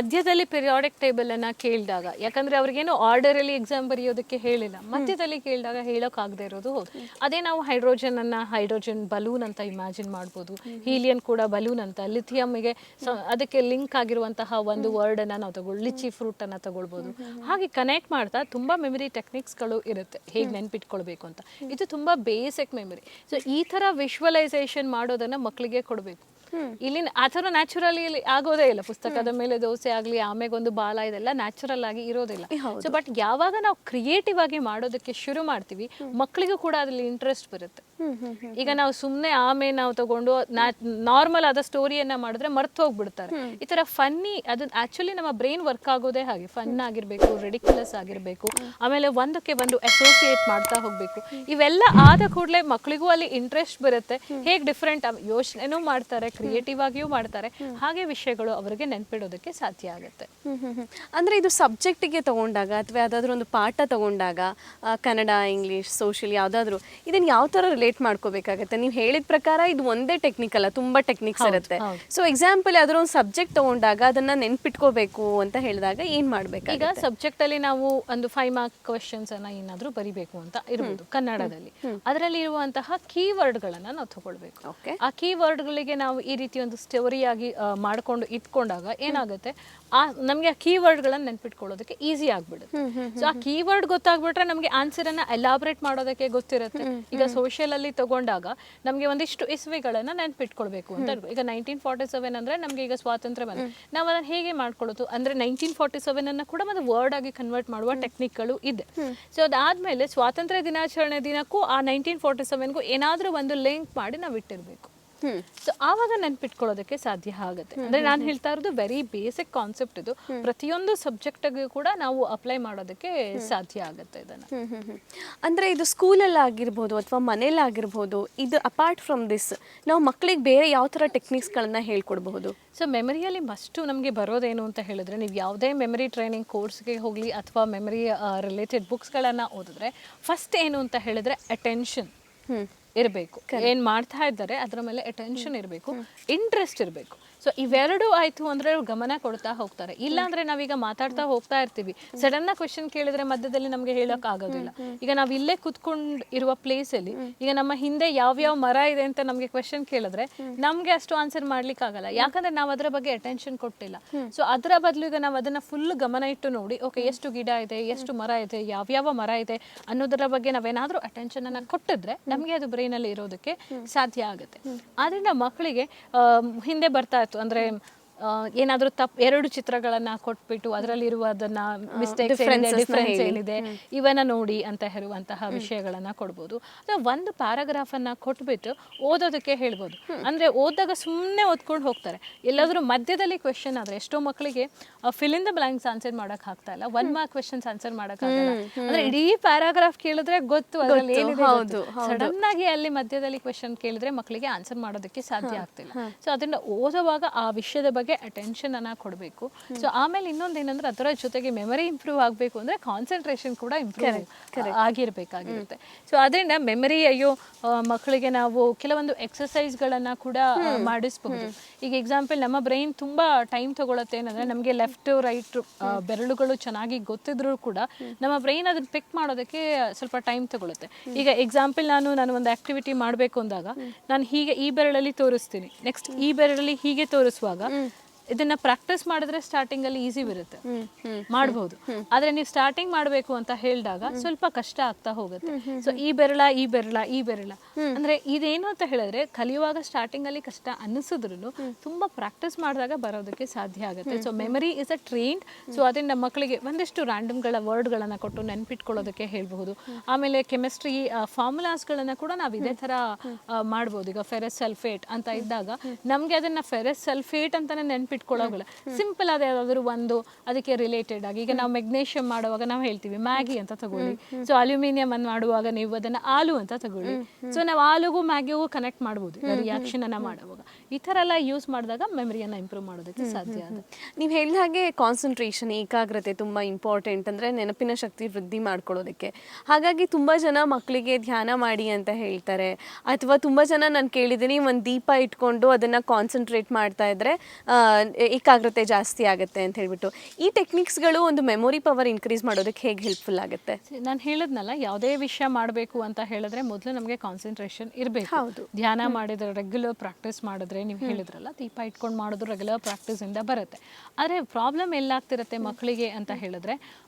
ಮಧ್ಯದಲ್ಲಿ periodic table ಅನ್ನ ಕೇಳಿದಾಗ ಯಾಕಂದ್ರೆ ಅವ್ರಿಗೇನು ಆರ್ಡರ್ ಅಲ್ಲಿ ಎಕ್ಸಾಮ್ ಬರೆಯೋದಕ್ಕೆ ಹೇಳಿಲ್ಲ. ಮಧ್ಯದಲ್ಲಿ ಕೇಳಿದಾಗ ಹೇಳೋಕ್ಕಾಗದೇ ಇರೋದು ಹೌದು. ಅದೇ ನಾವು ಹೈಡ್ರೋಜನ್ ಅನ್ನ ಹೈಡ್ರೋಜನ್ ಬಲೂನ್ ಅಂತ ಇಮ್ಯಾಜಿನ್ ಮಾಡ್ಬೋದು. ಹೀಲಿಯನ್ ಕೂಡ ಬಲೂನ್ ಅಂತ. ಲಿಥಿಯಂಗೆ ಅದಕ್ಕೆ ಲಿಂಕ್ ಆಗಿರುವಂತಹ ಒಂದು ವರ್ಡ್ ಅನ್ನ ನಾವು ತಗೊಳ್ ಲಿಚಿ ಫ್ರೂಟ್ ಅನ್ನ ತಗೊಳ್ಬೋದು. ಹಾಗೆ ಕನೆಕ್ಟ್ ಮಾಡ್ತಾ ತುಂಬಾ ಮೆಮರಿ ಟೆಕ್ನಿಕ್ಸ್ಗಳು ಇರುತ್ತೆ. ಹೇಗೆ ನೆನ್ಪಿಟ್ಕೊಳ್ಬೇಕು ಅಂತ. ಇದು ತುಂಬಾ ಬೇಸಿಕ್ ಮೆಮರಿ ಸೊ ಈ ತರ ವಿಶ್ವಲೈಸೇಷನ್ ಮಾಡೋದನ್ನ ಮಕ್ಕಳಿಗೆ ಕೊಡಬೇಕು. ಇಲ್ಲಿ ಆ ಥರ ನ್ಯಾಚುರಲಿ ಆಗೋದೇ ಇಲ್ಲ. ಪುಸ್ತಕದ ಮೇಲೆ ದೋಸೆ ಆಗಲಿ ಆಮೇಲೆ ಒಂದು ಬಾಲ ಇದೆಲ್ಲ ನ್ಯಾಚುರಲ್ ಆಗಿ ಇರೋದಿಲ್ಲ. ಸೊ ಬಟ್ ಯಾವಾಗ ನಾವು ಕ್ರಿಯೇಟಿವ್ ಆಗಿ ಮಾಡೋದಕ್ಕೆ ಶುರು ಮಾಡ್ತೀವಿ ಮಕ್ಕಳಿಗೂ ಕೂಡ ಅದರಲ್ಲಿ ಇಂಟ್ರೆಸ್ಟ್ ಬರುತ್ತೆ. ಈಗ ನಾವು ಸುಮ್ಮನೆ ಆಮೆ ನಾವು ತಗೊಂಡು ನಾರ್ಮಲ್ ಆದ ಸ್ಟೋರಿಯನ್ನ ಮಾಡಿದ್ರೆ ಮರ್ತು ಹೋಗ್ಬಿಡ್ತಾರೆ. ಈ ತರ ಫನ್ನಿ ಅದನ್ನ ಆಕ್ಚುಲಿ ನಮ್ಮ ಬ್ರೈನ್ ವರ್ಕ್ ಆಗೋದೇ ಹಾಗೆ. ಫನ್ ಆಗಿರ್ಬೇಕು ರೆಡಿಕ್ಯುಲಸ್ ಆಗಿರ್ಬೇಕು ಆಮೇಲೆ ಒಂದಕ್ಕೆ ಒಂದು ಅಸೋಸಿಯೇಟ್ ಮಾಡ್ತಾ ಹೋಗ್ಬೇಕು. ಇವೆಲ್ಲ ಆದ ಕೂಡಲೇ ಮಕ್ಕಳಿಗೂ ಅಲ್ಲಿ ಇಂಟ್ರೆಸ್ಟ್ ಬರುತ್ತೆ. ಹೇಗೆ ಡಿಫ್ರೆಂಟ್ ಯೋಚನೆನೂ ಮಾಡ್ತಾರೆ ಕ್ರಿಯೇಟಿವ್ ಆಗಿಯೂ ಮಾಡ್ತಾರೆ. ಹಾಗೆ ವಿಷಯಗಳು ಅವರಿಗೆ ನೆನ್ಪಿಡೋದಕ್ಕೆ ಸಾಧ್ಯ ಆಗುತ್ತೆ. ಅಂದ್ರೆ ಇದು ಸಬ್ಜೆಕ್ಟಿಗೆ ತಗೊಂಡಾಗ ಅಥವಾ ಯಾವ್ದಾದ್ರು ಒಂದು ಪಾಠ ತಗೊಂಡಾಗ ಕನ್ನಡ ಇಂಗ್ಲಿಷ್ ಸೋಷಿಯಲ್ ಯಾವ್ದಾದ್ರು ಇದನ್ನ ಯಾವ ತರ ರಿಲೇಟ್ ಮಾಡ್ಕೋಬೇಕಾಗತ್ತೆ. ನೀವು ಹೇಳಿದ ಪ್ರಕಾರ ಇದು ಒಂದೇ ಟೆಕ್ನಿಕ್ ಅಲ್ಲ ತುಂಬಾ ಟೆಕ್ನಿಕ್ಸ್ ಇರುತ್ತೆ. ಸೊ ಎಕ್ಸಾಂಪಲ್ ಯಾವ್ದಾದ್ರು ಒಂದು ಸಬ್ಜೆಕ್ಟ್ ತಗೊಂಡಾಗ ಅದನ್ನ ನೆನ್ಪಿಟ್ಕೋಬೇಕು ಅಂತ ಹೇಳಿದಾಗ ಏನ್ ಮಾಡ್ಬೇಕು ಈಗ ಸಬ್ಜೆಕ್ಟ್ ಅಲ್ಲಿ ನಾವು ಒಂದು ಫೈವ್ ಮಾರ್ಕ್ ಕ್ವಶನ್ಸ್ ಅನ್ನ ಏನಾದ್ರೂ ಬರಿಬೇಕು ಅಂತ ಇರ್ಬೋದು ಕನ್ನಡದಲ್ಲಿ. ಅದರಲ್ಲಿ ಇರುವಂತಹ ಕೀವರ್ಡ್ ಗಳನ್ನ ನಾವು ತಗೊಳ್ಬೇಕು. ಆ ಕೀವರ್ಡ್ ಗಳಿಗೆ ನಾವು ಈ ರೀತಿ ಒಂದು ಸ್ಟೋರಿ ಆಗಿ ಮಾಡ್ಕೊಂಡು ಇಟ್ಕೊಂಡಾಗ ಏನಾಗುತ್ತೆ? ಆ ನಮ್ಗೆ ಆ ಕೀವರ್ಡ್ ಗಳನ್ನ ನೆನ್ಪಿಟ್ಕೊಳ್ಳೋದಕ್ಕೆ ಈಸಿ ಆಗ್ಬಿಡುತ್ತೆ. ಸೊ ಆ ಕೀವರ್ಡ್ ಗೊತ್ತಾಗ್ಬಿಟ್ರೆ ನಮ್ಗೆ ಆನ್ಸರ್ ಅನ್ನ ಎಲಾಬ್ರೇಟ್ ಮಾಡೋದಕ್ಕೆ ಗೊತ್ತಿರುತ್ತೆ. ಈಗ ಸೋಷಿಯಲ್ ಅಲ್ಲಿ ತಗೊಂಡಾಗ ನಮಗೆ ಒಂದಿಷ್ಟು ಇಸ್ವಿಗಳನ್ನು ನೆನ್ಪಿಟ್ಕೊಳ್ಬೇಕು ಅಂತ. ಈಗ ನೈನ್ಟೀನ್ ಫಾರ್ಟಿ ಸೆವೆನ್ ಅಂದ್ರೆ ನಮಗೆ ಈಗ ಸ್ವಾತಂತ್ರ್ಯ ಬಂದ ನಾವು ಅದನ್ನು ಹೇಗೆ ಮಾಡ್ಕೊಳ್ಳೋದು? ಅಂದ್ರೆ ನೈನ್ಟೀನ್ ಫಾರ್ಟಿ ಸೆವೆನ್ ಅನ್ನು ಕೂಡ ಒಂದು ವರ್ಡ್ ಆಗಿ ಕನ್ವರ್ಟ್ ಮಾಡುವ ಟೆಕ್ನಿಕ್ಗಳು ಇದೆ. ಸೊ ಅದಾದಮೇಲೆ ಸ್ವಾತಂತ್ರ್ಯ ದಿನಾಚರಣೆ ದಿನಕ್ಕೂ ಆ ನೈನ್ಟೀನ್ ಫಾರ್ಟಿ ಸೆವೆನ್ಗೂ ಏನಾದರೂ ಒಂದು ಲಿಂಕ್ ಮಾಡಿ ನಾವು ಇಟ್ಟಿರ್ಬೇಕು. ಸೊ ಆವಾಗ ನೆನ್ಪಿಟ್ಕೊಳ್ಳೋದಕ್ಕೆ ಸಾಧ್ಯ ಆಗುತ್ತೆ. ಅಂದ್ರೆ ನಾನು ಹೇಳ್ತಾ ಇರೋದು ವೆರಿ ಬೇಸಿಕ್ ಕಾನ್ಸೆಪ್ಟ್ ಇದು. ಪ್ರತಿಯೊಂದು ಸಬ್ಜೆಕ್ಟ್ಗೂ ಕೂಡ ನಾವು ಅಪ್ಲೈ ಮಾಡೋದಕ್ಕೆ ಸಾಧ್ಯ ಆಗುತ್ತೆ ಇದನ್ನ. ಅಂದ್ರೆ ಇದು ಸ್ಕೂಲಲ್ಲಿ ಆಗಿರ್ಬೋದು ಅಥವಾ ಮನೇಲಿ ಆಗಿರ್ಬೋದು ಇದು ಅಪಾರ್ಟ್ ಫ್ರಮ್ ದಿಸ್ ನಾವು ಮಕ್ಕಳಿಗೆ ಬೇರೆ ಯಾವ ಥರ ಟೆಕ್ನಿಕ್ಸ್ಗಳನ್ನ ಹೇಳ್ಕೊಡ್ಬಹುದು? ಸೊ ಮೆಮರಿಯಲ್ಲಿ ಮಸ್ಟು ನಮಗೆ ಬರೋದೇನು ಅಂತ ಹೇಳಿದ್ರೆ ನೀವು ಯಾವುದೇ ಮೆಮರಿ ಟ್ರೈನಿಂಗ್ ಕೋರ್ಸ್ಗೆ ಹೋಗಲಿ ಅಥವಾ ಮೆಮರಿ ರಿಲೇಟೆಡ್ ಬುಕ್ಸ್ಗಳನ್ನು ಓದಿದ್ರೆ ಫಸ್ಟ್ ಏನು ಅಂತ ಹೇಳಿದ್ರೆ ಅಟೆನ್ಷನ್ ಇರಬೇಕು. ಏನ್ ಮಾಡ್ತಾ ಇದ್ದಾರೆ ಅದರ ಮೇಲೆ ಅಟೆನ್ಷನ್ ಇರಬೇಕು. ಇಂಟ್ರೆಸ್ಟ್ ಇರಬೇಕು. ಸೊ ಇವೆರಡು ಆಯ್ತು ಅಂದ್ರೆ ಅವ್ರು ಗಮನ ಕೊಡ್ತಾ ಹೋಗ್ತಾರೆ. ಇಲ್ಲ ಅಂದ್ರೆ ನಾವೀಗ ಮಾತಾಡ್ತಾ ಹೋಗ್ತಾ ಇರ್ತೀವಿ. ಸಡನ್ ಆಗಿ ಕ್ವೆಶನ್ ಕೇಳಿದ್ರೆ ಮಧ್ಯದಲ್ಲಿ ನಮ್ಗೆ ಹೇಳಕ್ ಆಗೋದಿಲ್ಲ. ಈಗ ನಾವ್ ಇಲ್ಲೇ ಕುತ್ಕೊಂಡ್ ಇರುವ ಪ್ಲೇಸ್ ಅಲ್ಲಿ ಈಗ ನಮ್ಮ ಹಿಂದೆ ಯಾವ್ಯಾವ ಮರ ಇದೆ ಅಂತ ನಮ್ಗೆ ಕ್ವೆಶನ್ ಕೇಳಿದ್ರೆ ನಮ್ಗೆ ಅಷ್ಟು ಆನ್ಸರ್ ಮಾಡ್ಲಿಕ್ಕೆ ಆಗಲ್ಲ ಯಾಕಂದ್ರೆ ನಾವು ಅದರ ಬಗ್ಗೆ ಅಟೆನ್ಷನ್ ಕೊಟ್ಟಿಲ್ಲ. ಸೊ ಅದರ ಬದಲು ಈಗ ನಾವು ಅದನ್ನ ಫುಲ್ ಗಮನ ಇಟ್ಟು ನೋಡಿ ಓಕೆ ಎಷ್ಟು ಗಿಡ ಇದೆ ಎಷ್ಟು ಮರ ಇದೆ ಯಾವ್ಯಾವ ಮರ ಇದೆ ಅನ್ನೋದರ ಬಗ್ಗೆ ನಾವೇನಾದ್ರೂ ಅಟೆನ್ಷನ್ ಅನ್ನ ಕೊಟ್ಟಿದ್ರೆ ನಮ್ಗೆ ಅದು ಬ್ರೈನ್ ಅಲ್ಲಿ ಇರೋದಕ್ಕೆ ಸಾಧ್ಯ ಆಗುತ್ತೆ. ಆದ್ರಿಂದ ಮಕ್ಕಳಿಗೆ ಆ, ಹಿಂದೆ ಬರ್ತಾ ಇತ್ತು. ಅಂದ್ರೆ ಏನಾದ್ರೂ ತಪ್ಪು ಎರಡು ಚಿತ್ರಗಳನ್ನ ಕೊಟ್ಬಿಟ್ಟು ಅದರಲ್ಲಿರುವ ಅದನ್ನ ಮಿಸ್ಟೇಕ್ಸ್ ಡಿಫ್ರೆನ್ಸ್ ಏನಿದೆ ಇವನ್ನ ನೋಡಿ ಅಂತ ಹೇಳುವಂತಹ ವಿಷಯಗಳನ್ನ ಕೊಡ್ಬೋದು. ಅಥವಾ ಒಂದು ಪ್ಯಾರಾಗ್ರಾಫ್ ಅನ್ನ ಕೊಟ್ಬಿಟ್ಟು ಓದೋದಕ್ಕೆ ಹೇಳ್ಬೋದು. ಅಂದ್ರೆ ಓದಾಗ ಸುಮ್ಮನೆ ಓದ್ಕೊಂಡು ಹೋಗ್ತಾರೆ. ಎಲ್ಲಾದರೂ ಮಧ್ಯದಲ್ಲಿ ಕ್ವೆಶನ್ ಆದ್ರೆ ಎಷ್ಟೋ ಮಕ್ಕಳಿಗೆ fill in the blanks answer ಮಾಡಕ್ ಆಗ್ತಾ ಇಲ್ಲ. ಒನ್ ಮಾರ್ಕ್ ಕ್ವೆಶನ್ಸ್ ಆನ್ಸರ್ ಮಾಡಕ್ ಅಂದರೆ ಅಂದ್ರೆ ಇಡೀ ಪ್ಯಾರಾಗ್ರಾಫ್ ಕೇಳಿದ್ರೆ ಗೊತ್ತು ಅದರಲ್ಲಿ ಏನಿದೆ ಹೌದು, ಸಡನ್ ಆಗಿ ಅಲ್ಲಿ ಮಧ್ಯದಲ್ಲಿ ಕ್ವೆಶನ್ ಕೇಳಿದ್ರೆ ಮಕ್ಕಳಿಗೆ ಆನ್ಸರ್ ಮಾಡೋದಕ್ಕೆ ಸಾಧ್ಯ ಆಗ್ತಿಲ್ಲ. ಸೊ ಅದನ್ನ ಓದುವಾಗ ಆ ವಿಷಯದ ಬಗ್ಗೆ ಅಟೆನ್ಷನ್ ಅನ್ನ ಕೊಡಬೇಕು. ಸೊ ಆಮೇಲೆ ಇನ್ನೊಂದು ಏನಂದ್ರೆ ಅದರ ಜೊತೆಗೆ ಮೆಮರಿ ಇಂಪ್ರೂವ್ ಆಗಬೇಕು ಅಂದ್ರೆ ಕಾನ್ಸಂಟ್ರೇಷನ್ ಕೂಡ ಇಂಪ್ರೂವ್ ಆಗಿರ್ಬೇಕಾಗಿರುತ್ತೆ. ಸೊ ಅದರಿಂದ ಮೆಮರಿ ಅಯ್ಯೋ ಮಕ್ಕಳಿಗೆ ನಾವು ಕೆಲವೊಂದು ಎಕ್ಸಸೈಸ್ಗಳನ್ನ ಕೂಡ ಮಾಡಿಸ್ಬಹುದು. ಈಗ ಎಕ್ಸಾಂಪಲ್ ನಮ್ಮ ಬ್ರೈನ್ ತುಂಬಾ ಟೈಮ್ ತಗೊಳತ್ತೆ ಏನಂದ್ರೆ ನಮಗೆ ಲೆಫ್ಟ್ ರೈಟ್ ಬೆರಳುಗಳು ಚೆನ್ನಾಗಿ ಗೊತ್ತಿದ್ರು ಕೂಡ ನಮ್ಮ ಬ್ರೈನ್ ಅದನ್ನ ಪಿಕ್ ಮಾಡೋದಕ್ಕೆ ಸ್ವಲ್ಪ ಟೈಮ್ ತಗೊಳುತ್ತೆ. ಈಗ ಎಕ್ಸಾಂಪಲ್ ನಾನು ನಾನು ಒಂದು ಆಕ್ಟಿವಿಟಿ ಮಾಡಬೇಕು ಅಂದಾಗ ನಾನು ಹೀಗೆ ಈ ಬೆರಳಲ್ಲಿ ತೋರಿಸ್ತೀನಿ. ನೆಕ್ಸ್ಟ್ ಈ ಬೆರಳಲ್ಲಿ ಹೀಗೆ ತೋರಿಸುವಾಗ ಇದನ್ನ ಪ್ರಾಕ್ಟೀಸ್ ಮಾಡಿದ್ರೆ ಸ್ಟಾರ್ಟಿಂಗ್ ಅಲ್ಲಿ ಈಸಿ ಬರುತ್ತೆ. ಮಾಡಬಹುದು ಆದ್ರೆ ನೀವು ಸ್ಟಾರ್ಟಿಂಗ್ ಮಾಡಬೇಕು ಅಂತ ಹೇಳಿದಾಗ ಸ್ವಲ್ಪ ಕಷ್ಟ ಆಗ್ತಾ ಹೋಗುತ್ತೆ. ಸೊ ಈ ಬೆರಳ ಈ ಬೆರಳ ಈ ಬೆರಳ. ಅಂದ್ರೆ ಇದೇನು ಅಂತ ಹೇಳಿದ್ರೆ ಕಲಿಯುವಾಗ ಸ್ಟಾರ್ಟಿಂಗ್ ಅಲ್ಲಿ ಕಷ್ಟ ಅನ್ನಿಸಿದ್ರು ತುಂಬಾ ಪ್ರಾಕ್ಟೀಸ್ ಮಾಡಿದಾಗ ಬರೋದಕ್ಕೆ ಸಾಧ್ಯ ಆಗುತ್ತೆ. So memory is a trained so ಅದರಿಂದ ಮಕ್ಕಳಿಗೆ ಒಂದಿಷ್ಟು ರ್ಯಾಂಡಮ್ಗಳ ವರ್ಡ್ಗಳನ್ನ ಕೊಟ್ಟು ನೆನ್ಪಿಟ್ಕೊಳ್ಳೋದಕ್ಕೆ ಹೇಳ್ಬಹುದು. ಆಮೇಲೆ ಕೆಮಿಸ್ಟ್ರಿ ಫಾರ್ಮುಲಾಸ್ಗಳನ್ನ ಕೂಡ ನಾವು ಇದೇ ತರ ಮಾಡಬಹುದು ಮಾಡ್ಬೋದು. ಈಗ ಫೆರಸ್ ಸಲ್ಫೇಟ್ ಅಂತ ಇದ್ದಾಗ ನಮ್ಗೆ ಅದನ್ನ ಫೆರಸ್ ಸಲ್ಫೇಟ್ ಅಂತಾನೆ ನೆನ್ಪಿಟ್ಕೊಳ್ಳೋಗಿಲ್ಲ ಸಿಂಪಲ್ ಆದ ಯಾವ್ದಾದ್ರು ಒಂದು ಅದಕ್ಕೆ ರಿಲೇಟೆಡ್ ಆಗಿ. ಈಗ ನಾವು ಮೆಗ್ನೇಷಿಯಂ ಮಾಡುವಾಗ ನಾವು ಹೇಳ್ತೀವಿ ಮ್ಯಾಗಿ ಅಂತ ತಗೊಳ್ಳಿ. ಸೊ ಅಲ್ಯೂಮಿನಿಯಂ ಅನ್ನು ಮಾಡುವಾಗ ನೀವು ಅದನ್ನ ಆಲು ಅಂತ ತಗೊಳ್ಳಿ. ಸೊ ನಾವು ಆಲುಗೂ ಮ್ಯಾಗಿಗೂ ಕನೆಕ್ಟ್ ಮಾಡಬಹುದು ರಿಯಾಕ್ಷನ್ ಅನ್ನ ಮಾಡುವಾಗ. ಈ ತರ ಎಲ್ಲ ಯೂಸ್ ಮಾಡಿದಾಗ ಮೆಮರಿಯನ್ನ ಇಂಪ್ರೂವ್ ಮಾಡೋದಕ್ಕೆ ಸಾಧ್ಯ ಆಗುತ್ತೆ. ನೀವು ಹೇಳಿದ ಹಾಗೆ ಕಾನ್ಸಂಟ್ರೇಷನ್ ಏಕಾಗ್ರತೆ ತುಂಬಾ ಇಂಪಾರ್ಟೆಂಟ್ ಅಂದ್ರೆ ನೆನಪಿನ ಶಕ್ತಿ ವೃದ್ಧಿ ಮಾಡ್ಕೊಳ್ಳೋದಕ್ಕೆ ಹಾಗಾಗಿ ತುಂಬಾ ಜನ ಮಕ್ಕಳಿಗೆ ಧ್ಯಾನ ಮಾಡಿ ಅಂತ ಹೇಳ್ತಾರೆ. ಅಥವಾ ತುಂಬಾ ಜನ ನಾನು ಕೇಳಿದೀನಿ ಒಂದು ದೀಪ ಇಟ್ಕೊಂಡು ಅದನ್ನ ಕಾನ್ಸಂಟ್ರೇಟ್ ಮಾಡ್ತಾ ಇದ್ರೆ ಏಕಾಗ್ರತೆ ಜಾಸ್ತಿ ಆಗುತ್ತೆ ಅಂತ ಹೇಳ್ಬಿಟ್ಟು. ಈ ಟೆಕ್ನಿಕ್ಸ್ಗಳು ಒಂದು ಮೆಮೊರಿ ಪವರ್ ಇನ್ಕ್ರೀಸ್ ಮಾಡೋದಕ್ಕೆ ಹೇಗೆ ಹೆಲ್ಪ್ಫುಲ್ ಆಗುತ್ತೆ? ನಾನು ಹೇಳಿದ್ನಲ್ಲ ಯಾವುದೇ ವಿಷಯ ಮಾಡಬೇಕು ಅಂತ ಹೇಳಿದ್ರೆ ಮೊದಲು ನಮಗೆ ಕಾನ್ಸಂಟ್ರೇಷನ್ ಇರಬೇಕು. ಹೌದು. ಧ್ಯಾನ ಮಾಡಿದ್ರೆ ರೆಗ್ಯುಲರ್ ಪ್ರಾಕ್ಟೀಸ್ ಮಾಡಿದ್ರೆ ನೀವು ಹೇಳಿದ್ರಲ್ಲ ದೀಪ ಇಟ್ಕೊಂಡು ಮಾಡೋದು ರೆಗ್ಯುಲರ್ ಪ್ರಾಕ್ಟೀಸಿಂದ ಬರುತ್ತೆ. ಆದರೆ ಪ್ರಾಬ್ಲಮ್ ಎಲ್ಲಾಗ್ತಿರುತ್ತೆ ಮಕ್ಕಳಿಗೆ ಅಂತ ಹೇಳಿದ್ರೆ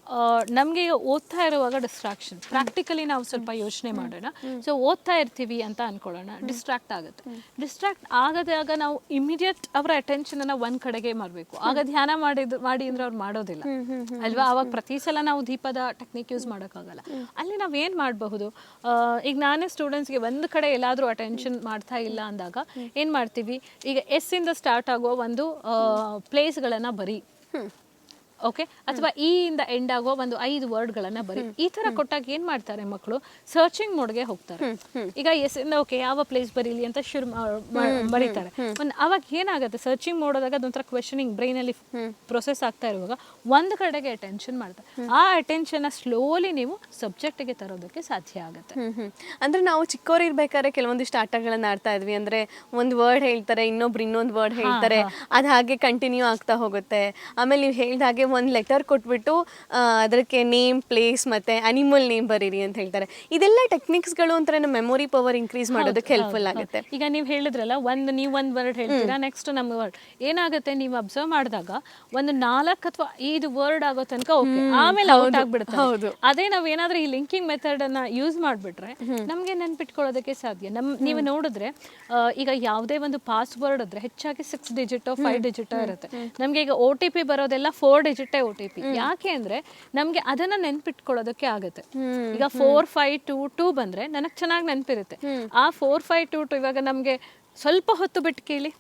ನಮಗೆ ಓದ್ತಾ ಇರುವಾಗ ಡಿಸ್ಟ್ರಾಕ್ಷನ್ ಪ್ರಾಕ್ಟಿಕಲಿ ನಾವು ಸ್ವಲ್ಪ ಯೋಚನೆ ಮಾಡೋಣ. ಸೊ ಓದ್ತಾ ಇರ್ತೀವಿ ಅಂತ ಅನ್ಕೊಳ್ಳೋಣ. ಡಿಸ್ಟ್ರಾಕ್ಟ್ ಆಗುತ್ತೆ. ಡಿಸ್ಟ್ರಾಕ್ಟ್ ಆಗದಾಗ ನಾವು ಇಮಿಡಿಯೇಟ್ ಅವರ ಅಟೆನ್ಷನ್ ಅನ್ನ ಒಂದ್ ಕಡೆಗೆ ಮಾಡಬೇಕು ಆಗ ಧ್ಯಾನ ಮಾಡಿದ್, ಮಾಡಿ ಅಂದ್ರೆ ಅವ್ರು ಮಾಡೋದಿಲ್ಲ. ಅಲ್ವಾ? ಅವಾಗ ಪ್ರತಿ ಸಲ ನಾವು ದೀಪದ ಟೆಕ್ನಿಕ್ ಯೂಸ್ ಮಾಡೋಕ್ಕಾಗಲ್ಲ. ಅಲ್ಲಿ ನಾವು ಏನು ಮಾಡಬಹುದು? ಈಗ ನಾನೇ ಸ್ಟೂಡೆಂಟ್ಸ್ಗೆ ಒಂದು ಕಡೆ ಎಲ್ಲಾದರೂ ಅಟೆನ್ಷನ್ ಮಾಡ್ತಾ ಇಲ್ಲ ಅಂದಾಗ ಏನು ಮಾಡ್ತೀವಿ? ಈಗ ಎಸ್ ಇಂದ ಸ್ಟಾರ್ಟ್ ಆಗುವ ಒಂದು ಪ್ಲೇಸ್ಗಳನ್ನು ಬರೀ. ಓಕೆ ಅಥವಾ ಈ ಇಂದ ಎಂಡ್ ಆಗೋ ಒಂದು ಐದು ವರ್ಡ್ಗಳನ್ನ ಬರೀ. ಈ ತರ ಕೊಟ್ಟಾಗ ಏನ್ ಮಾಡ್ತಾರೆ ಮಕ್ಕಳು ಸರ್ಚಿಂಗ್ ಮೋಡ್ಗೆ ಹೋಗ್ತಾರೆ. ಈಗ ಎಸ್ ಇಂದ ಓಕೆ ಯಾವ ಪ್ಲೇಸ್ ಬರೀಲಿ ಅಂತ ಶುರು ಬರೀತಾರೆ. ಒಂದು ಅವಾಗ ಏನಾಗುತ್ತೆ? ಸರ್ಚಿಂಗ್ ಮಾಡೋದಾಗ ಅದೊಂಥರ ಕ್ವೆಶನಿಂಗ್ ಬ್ರೈನ್ ಅಲ್ಲಿ ಪ್ರೊಸೆಸ್ ಆಗ್ತಾ ಇರುವಾಗ ಒಂದು ಕಡೆಗೆ ಅಟೆನ್ಷನ್ ಮಾಡ್ತಾರೆ. ಆ ಅಟೆನ್ಷನ್ ಸ್ಲೋಲಿ ನೀವು ಸಬ್ಜೆಕ್ಟ್ಗೆ ತರೋದಕ್ಕೆ ಸಾಧ್ಯ ಆಗುತ್ತೆ. ಅಂದ್ರೆ ನಾವು ಚಿಕ್ಕವರು ಇರ್ಬೇಕಾದ್ರೆ ಕೆಲವೊಂದಿಷ್ಟು ಆಟಗಳನ್ನ ಆಡ್ತಾ ಇದ್ವಿ. ಅಂದ್ರೆ ಒಂದು ವರ್ಡ್ ಹೇಳ್ತಾರೆ ಇನ್ನೊಬ್ರು ಇನ್ನೊಂದು ವರ್ಡ್ ಹೇಳ್ತಾರೆ. ಅದ ಹಾಗೆ ಕಂಟಿನ್ಯೂ ಆಗ್ತಾ ಹೋಗುತ್ತೆ. ಆಮೇಲೆ ನೀವು ಹೇಳಿದ ಹಾಗೆ ಒಂದು ಲೆಟರ್ ಕೊಟ್ಬಿಟ್ಟು ಅದಕ್ಕೆ ನೇಮ್ ಪ್ಲೇಸ್ ಮತ್ತೆ ಅನಿಮಲ್ ನೇಮ್ ಬರೀರಿ ಅಂತ ಹೇಳ್ತಾರೆ. ಇದೆಲ್ಲ ಟೆಕ್ನಿಕ್ಸ್ಗಳು ಒಂಥರ ನಮ್ಮ ಮೆಮೊರಿ ಪವರ್ ಇನ್ಕ್ರೀಸ್ ಮಾಡೋದಕ್ಕೆ ಹೆಲ್ಪ್ಫುಲ್ ಆಗುತ್ತೆ. ಈಗ ನೀವು ಹೇಳಿದ್ರಲ್ಲ ಒಂದು ನೀವು ಒಂದು ವರ್ಡ್ ಹೇಳ್ತೀರಾ ನೆಕ್ಸ್ಟ್ ನಮ್ಮ ವರ್ಡ್ ಏನಾಗುತ್ತೆ ನೀವು ಅಬ್ಸರ್ವ್ ಮಾಡಿದಾಗ ಒಂದು ನಾಲ್ಕು ಅಥವಾ ಐದು ವರ್ಡ್ ಆಗೋ ತನಕ ಓಕೆ ಆಮೇಲೆ ಔಟ್ ಆಗ್ಬಿಡುತ್ತೆ. ಹೌದು. ಅದೇ ನಾವು ಏನಾದರೂ ಈ ಲಿಂಕಿಂಗ್ ಮೆಥಡ್ ಅನ್ನ ಯೂಸ್ ಮಾಡ್ಬಿಟ್ರೆ ನಮಗೆ ನೆನ್ಪಿಟ್ಕೊಳ್ಳೋದಕ್ಕೆ ಸಾಧ್ಯ. ನಮ್ ನೀವು ನೋಡಿದ್ರೆ ಈಗ ಯಾವುದೇ ಒಂದು ಪಾಸ್ವರ್ಡ್ ಇದ್ರೆ ಹೆಚ್ಚಾಗಿ ಸಿಕ್ಸ್ ಡಿಜಿಟ್ ಫೈವ್ ಡಿಜಿಟ್ ಇರುತ್ತೆ. ನಮ್ಗೆ ಈಗ ಓ ಟಿ ಪಿ ಬರೋದೆಲ್ಲ ಫೋರ್ ಡಿಜಿಟೇ ಒ ಟಿ ಪಿ ಯಾಕೆ ಅಂದ್ರೆ ನಮ್ಗೆ ಅದನ್ನ ನೆನ್ಪಿಟ್ಕೊಳ್ಳೋದಕ್ಕೆ ಆಗುತ್ತೆ. ಈಗ ಫೋರ್ ಫೈವ್ ಟೂ ಟೂ ಬಂದ್ರೆ ನನಗೆ ಚೆನ್ನಾಗಿ ನೆನಪಿರುತ್ತೆ. ಆ ಫೋರ್ ಫೈವ್ ಟೂ ಟು ಇವಾಗ ನಮ್ಗೆ ಸ್ವಲ್ಪ ಹೊತ್ತು ಬಿಟ್ಟು ಕೇಳಿ.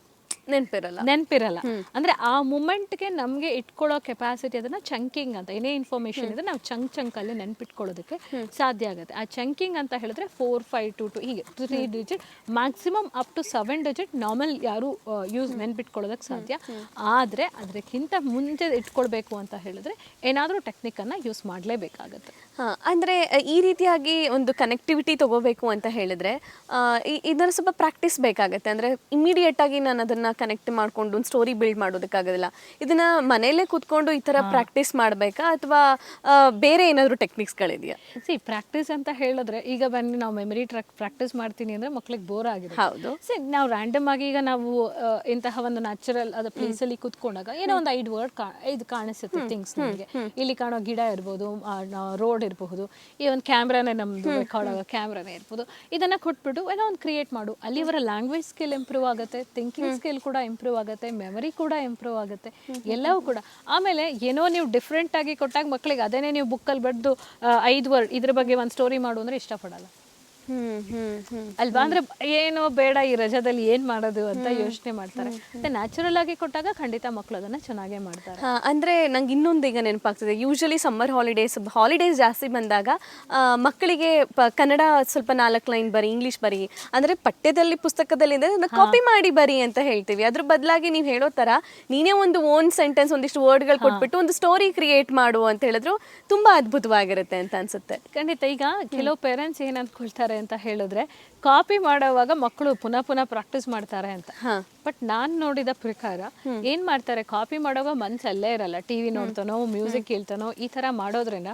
ನೆನಪಿರಲ್ಲ. ನೆನಪಿರಲ್ಲ. ಅಂದ್ರೆ ಆ ಮೂಮೆಂಟ್ಗೆ ನಮ್ಗೆ ಇಟ್ಕೊಳ್ಳೋ ಕೆಪಾಸಿಟಿ ಅದನ್ನ ಚಂಕಿಂಗ್ ಅಂತ ಏನೇ ಇನ್ಫಾರ್ಮೇಶನ್ ಇದೆ ನಾವು ಚಂಕ್ ಚಂಕ್ ಅಲ್ಲಿ ನೆನ್ಪಿಟ್ಕೊಳ್ಳೋದಕ್ಕೆ ಸಾಧ್ಯ ಆಗುತ್ತೆ. ಆ ಚಂಕಿಂಗ್ ಅಂತ ಹೇಳಿದ್ರೆ ಫೋರ್ ಫೈವ್ ಟು ಟು ಹೀಗೆ three digit maximum up to seven digit normal ಯಾರು ಯೂಸ್ ನೆನ್ಪಿಟ್ಕೊಳ್ಳೋದಕ್ಕೆ ಸಾಧ್ಯ. ಆದ್ರೆ ಅದಕ್ಕಿಂತ ಮುಂಚೆ ಇಟ್ಕೊಳ್ಬೇಕು ಅಂತ ಹೇಳಿದ್ರೆ ಏನಾದರೂ ಟೆಕ್ನಿಕ್ ಅನ್ನ ಯೂಸ್ ಮಾಡಲೇಬೇಕಾಗುತ್ತೆ. ಹಾ, ಅಂದ್ರೆ ಈ ರೀತಿಯಾಗಿ ಒಂದು ಕನೆಕ್ಟಿವಿಟಿ ತಗೋಬೇಕು ಅಂತ ಹೇಳಿದ್ರೆ ಇದರ ಸ್ವಲ್ಪ ಪ್ರಾಕ್ಟೀಸ್ ಬೇಕಾಗುತ್ತೆ. ಅಂದ್ರೆ ಇಮಿಡಿಯೇಟ್ ಆಗಿ ನಾನು ಅದನ್ನ ಕನೆಕ್ಟ್ ಮಾಡ್ಕೊಂಡು ಒಂದು ಸ್ಟೋರಿ ಬಿಲ್ಡ್ ಮಾಡೋದಕ್ಕಾಗೋದಿಲ್ಲ. ಇದನ್ನ ಮನೆಯಲ್ಲೇ ಕೂತ್ಕೊಂಡು ಈ ತರ ಪ್ರಾಕ್ಟೀಸ್ ಮಾಡಬೇಕಾ ಅಥವಾ ಬೇರೆ ಏನಾದರೂ ಟೆಕ್ನಿಕ್ಸ್ಗಳಿದೆಯಾ ಸಿ ಪ್ರಾಕ್ಟೀಸ್ ಅಂತ ಹೇಳಿದ್ರೆ ಈಗ ಬನ್ನಿ ನಾವು ಮೆಮರಿ ಟ್ರಕ್ ಪ್ರಾಕ್ಟೀಸ್ ಮಾಡ್ತೀನಿ ಅಂದ್ರೆ ಮಕ್ಳಿಗೆ ಬೋರ್ ಆಗಿದೆ ಹೌದು. ಸಿ ನಾವು ರ್ಯಾಂಡಮ್ ಆಗಿ ಈಗ ನಾವು ಇಂತಹ ಒಂದು ನ್ಯಾಚುರಲ್ ಅದ ಪ್ಲೇಸ್ ಅಲ್ಲಿ ಕುತ್ಕೊಂಡಾಗ ಏನೋ ಒಂದು ಐದು ವರ್ಡ್ ಇದು ಕಾಣಿಸುತ್ತೆ ಥಿಂಗ್ಸ್ ನಮಗೆ. ಇಲ್ಲಿ ಕಾಣೋ ಗಿಡ ಇರ್ಬೋದು ರೋಡ್ ಇರಬಹುದು ಈ ಒಂದು ಕ್ಯಾಮ್ರಾನೇ ನಮ್ದು ರೆಕಾರ್ಡ್ ಆಗೋ ಕ್ಯಾಮ್ರಾನೇ ಇರ್ಬೋದು. ಇದನ್ನ ಕೊಟ್ಬಿಟ್ಟು ಏನೋ ಒಂದು ಕ್ರಿಯೇಟ್ ಮಾಡು. ಅಲ್ಲಿ ಇವರ ಲ್ಯಾಂಗ್ವೇಜ್ ಸ್ಕಿಲ್ ಇಂಪ್ರೂವ್ ಆಗುತ್ತೆ ಥಿಂಕಿಂಗ್ ಸ್ಕಿಲ್ ಕೂಡ ಇಂಪ್ರೂವ್ ಆಗುತ್ತೆ ಮೆಮರಿ ಕೂಡ ಇಂಪ್ರೂವ್ ಆಗುತ್ತೆ ಎಲ್ಲವೂ ಕೂಡ. ಆಮೇಲೆ ಏನೋ ನೀವು ಡಿಫ್ರೆಂಟ್ ಆಗಿ ಕೊಟ್ಟಾಗ ಮಕ್ಕಳಿಗೆ ಅದೇನೇ ನೀವು ಬುಕ್ಕಲ್ಲಿ ಬರೆದು ಐದು ವರ್ಡ್ ಇದ್ರ ಬಗ್ಗೆ ಒಂದು ಸ್ಟೋರಿ ಮಾಡು ಅಂದ್ರೆ ಇಷ್ಟಪಡಲ್ಲ. ಅಲ್ವಾ? ಅಂದ್ರೆ ಏನೋ ಬೇಡ ಈ ರಜಾದಲ್ಲಿ ಏನ್ ಮಾಡೋದು ಅಂತ ಯೋಚನೆ ಮಾಡ್ತಾರೆ. ಮತ್ತೆ ನ್ಯಾಚುರಲ್ ಆಗಿ ಕೊಟ್ಟಾಗ ಖಂಡಿತ ಮಕ್ಕಳು ಅದನ್ನ ಚೆನ್ನಾಗೇ ಮಾಡ್ತಾರೆ. ಅಂದ್ರೆ ನಂಗೆ ಇನ್ನೊಂದು ಈಗ ನೆನಪಾಗ್ತದೆ. ಯೂಶಲಿ ಸಮ್ಮರ್ ಹಾಲಿಡೇಸ್ ಹಾಲಿಡೇಸ್ ಜಾಸ್ತಿ ಬಂದಾಗ ಮಕ್ಕಳಿಗೆ ಕನ್ನಡ ಸ್ವಲ್ಪ ನಾಲ್ಕು ಲೈನ್ ಬರಿ ಇಂಗ್ಲಿಷ್ ಬರಿ ಅಂದ್ರೆ ಪಠ್ಯದಲ್ಲಿ ಪುಸ್ತಕದಲ್ಲಿ ಕಾಪಿ ಮಾಡಿ ಬರಿ ಅಂತ ಹೇಳ್ತೀವಿ. ಅದ್ರ ಬದಲಾಗಿ ನೀವು ಹೇಳೋ ತರ ನೀನೇ ಒಂದು ಓನ್ ಸೆಂಟೆನ್ಸ್ ಒಂದಿಷ್ಟು ವರ್ಡ್ಗಳು ಕೊಟ್ಬಿಟ್ಟು ಒಂದು ಸ್ಟೋರಿ ಕ್ರಿಯೇಟ್ ಮಾಡು ಅಂತ ಹೇಳಿದ್ರು ತುಂಬಾ ಅದ್ಭುತವಾಗಿರುತ್ತೆ ಅಂತ ಅನ್ಸುತ್ತೆ. ಖಂಡಿತ. ಈಗ ಕೆಲವು ಪೇರೆಂಟ್ಸ್ ಏನ್ ಅನ್ಕೊಳ್ತಾರೆ ಅಂತ ಹೇಳಿದ್ರೆ ಕಾಪಿ ಮಾಡೋವಾಗ ಮಕ್ಕಳು ಪುನಃ ಪುನಃ ಪ್ರಾಕ್ಟೀಸ್ ಮಾಡ್ತಾರೆ ಅಂತ. ಬಟ್ ನಾನ್ ನೋಡಿದ ಪ್ರಕಾರ ಏನ್ ಮಾಡ್ತಾರೆ ಕಾಪಿ ಮಾಡೋವಾಗ ಮನ್ಸು ಅಲ್ಲೇ ಇರಲ್ಲ. ಟಿವಿ ನೋಡ್ತಾನೋ ಮ್ಯೂಸಿಕ್ ಕೇಳ್ತಾನೋ ಈ ತರ ಮಾಡೋದ್ರಿಂದ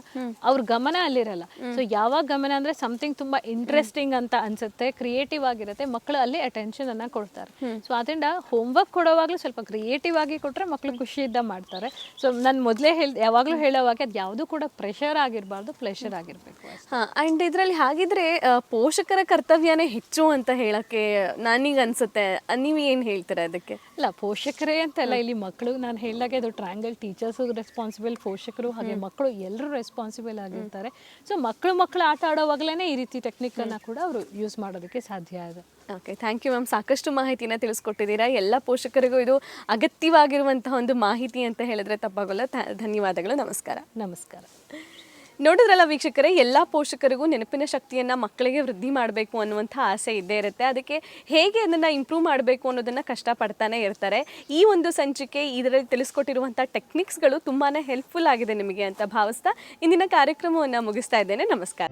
ಅವ್ರ ಗಮನ ಅಲ್ಲಿರಲ್ಲ. ಸೊ ಯಾವಾಗ ಗಮನ ಅಂದ್ರೆ ಸಮಥಿಂಗ್ ತುಂಬಾ ಇಂಟ್ರೆಸ್ಟಿಂಗ್ ಅಂತ ಅನ್ಸುತ್ತೆ ಕ್ರಿಯೇಟಿವ್ ಆಗಿರುತ್ತೆ ಮಕ್ಕಳು ಅಲ್ಲಿ ಅಟೆನ್ಷನ್ ಅನ್ನ ಕೊಡ್ತಾರೆ. ಸೊ ಅದರಿಂದ ಹೋಮ್ವರ್ಕ್ ಕೊಡೋವಾಗ್ಲೂ ಸ್ವಲ್ಪ ಕ್ರಿಯೇಟಿವ್ ಆಗಿ ಕೊಟ್ರೆ ಮಕ್ಕಳು ಖುಷಿಯಿಂದ ಮಾಡ್ತಾರೆ. ಸೊ ನಾನು ಮೊದಲೇ ಹೇಳ್ ಯಾವಾಗ್ಲೂ ಹೇಳೋವಾಗ ಅದು ಯಾವುದು ಕೂಡ ಪ್ರೆಷರ್ ಆಗಿರಬಾರ್ದು ಪ್ಲೆಷರ್ ಆಗಿರ್ಬೇಕು ಅಂಡ್ ಇದ್ರಲ್ಲಿ ಹಾಗಿದ್ರೆ ಪೋಷಕರ ಪೋಷಕರ ಕರ್ತವ್ಯನೇ ಹೆಚ್ಚು ಅಂತ ಹೇಳಕ್ಕೆ ನನಗೆ ಅನ್ಸುತ್ತೆ. ನೀವು ಏನು ಹೇಳ್ತೀರಾ ಅದಕ್ಕೆ ಇಲ್ಲ ಪೋಷಕರೇ ಅಂತಲ್ಲ ಇಲ್ಲಿ ಮಕ್ಕಳು ನಾನು ಹೇಳಿದಾಗೆ ಅದು ಟ್ರ್ಯಾಂಗಲ್ ಟೀಚರ್ಸು ರೆಸ್ಪಾನ್ಸಿಬಲ್ ಪೋಷಕರು ಹಾಗೆ ಮಕ್ಕಳು ಎಲ್ಲರೂ ರೆಸ್ಪಾನ್ಸಿಬಲ್ ಆಗಿರ್ತಾರೆ. ಸೊ ಮಕ್ಕಳು ಮಕ್ಕಳು ಆಟ ಆಡೋವಾಗಲೇ ಈ ರೀತಿ ಟೆಕ್ನಿಕನ್ನು ಕೂಡ ಅವರು ಯೂಸ್ ಮಾಡೋದಕ್ಕೆ ಸಾಧ್ಯ ಇದೆ ಓಕೆ ಥ್ಯಾಂಕ್ ಯು ಮ್ಯಾಮ್ ಸಾಕಷ್ಟು ಮಾಹಿತಿನ ತಿಳಿಸ್ಕೊಟ್ಟಿದ್ದೀರಾ. ಎಲ್ಲ ಪೋಷಕರಿಗೂ ಇದು ಅಗತ್ಯವಾಗಿರುವಂತಹ ಒಂದು ಮಾಹಿತಿ ಅಂತ ಹೇಳಿದ್ರೆ ತಪ್ಪಾಗಲ್ಲ. ಧನ್ಯವಾದಗಳು. ನಮಸ್ಕಾರ. ನಮಸ್ಕಾರ. ನೋಡಿದ್ರಲ್ಲ ವೀಕ್ಷಕರೇ, ಎಲ್ಲ ಪೋಷಕರಿಗೂ ನೆನಪಿನ ಶಕ್ತಿಯನ್ನು ಮಕ್ಕಳಿಗೆ ವೃದ್ಧಿ ಮಾಡಬೇಕು ಅನ್ನುವಂಥ ಆಸೆ ಇದ್ದೇ ಇರುತ್ತೆ. ಅದಕ್ಕೆ ಹೇಗೆ ಅದನ್ನು ಇಂಪ್ರೂವ್ ಮಾಡಬೇಕು ಅನ್ನೋದನ್ನು ಕಷ್ಟಪಡ್ತಾನೆ ಇರ್ತಾರೆ. ಈ ಒಂದು ಸಂಚಿಕೆ ಇದರಲ್ಲಿ ತಿಳಿಸ್ಕೊಟ್ಟಿರುವಂಥ ಟೆಕ್ನಿಕ್ಸ್ಗಳು ತುಂಬಾ ಹೆಲ್ಪ್ಫುಲ್ ಆಗಿದೆ ನಿಮಗೆ ಅಂತ ಭಾವಿಸ್ತಾ ಇಂದಿನ ಕಾರ್ಯಕ್ರಮವನ್ನು ಮುಗಿಸ್ತಾ ಇದ್ದೇನೆ. ನಮಸ್ಕಾರ.